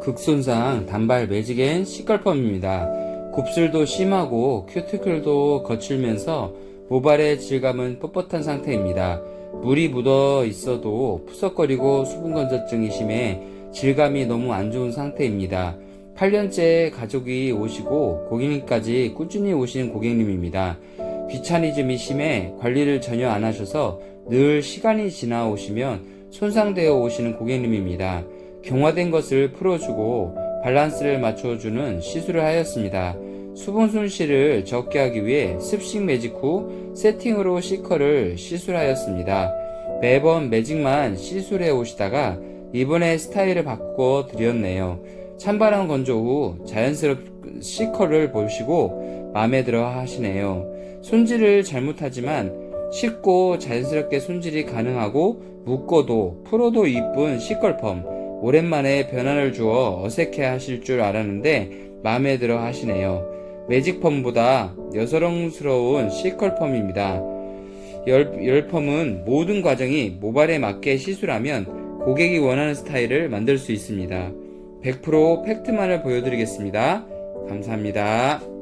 극손상 단발 매직앤 시컬펌입니다. 곱슬도 심하고 큐티클도 거칠면서 모발의 질감은 뻣뻣한 상태입니다. 물이 묻어 있어도 푸석거리고 수분 건조증이 심해 질감이 너무 안 좋은 상태입니다. 8년째 가족이 오시고 고객님까지 꾸준히 오시는 고객님입니다. 귀차니즘이 심해 관리를 전혀 안 하셔서 늘 시간이 지나 오시면 손상되어 오시는 고객님입니다. 경화된 것을 풀어주고 밸런스를 맞춰주는 시술을 하였습니다. 수분 손실을 적게 하기 위해 습식 매직 후 세팅으로 C컬을 시술하였습니다. 매번 매직만 시술해 오시다가 이번에 스타일을 바꿔 드렸네요. 찬바람 건조 후 자연스럽 C컬을 보시고 마음에 들어 하시네요. 손질을 잘못하지만 쉽고 자연스럽게 손질이 가능하고 묶어도 풀어도 이쁜 C컬펌 오랜만에 변화를 주어 어색해 하실 줄 알았는데 마음에 들어 하시네요. 매직펌보다 여성스러운 C컬펌입니다. 열, 열펌은 모든 과정이 모발에 맞게 시술하면 고객이 원하는 스타일을 만들 수 있습니다. 100% 팩트만을 보여드리겠습니다. 감사합니다.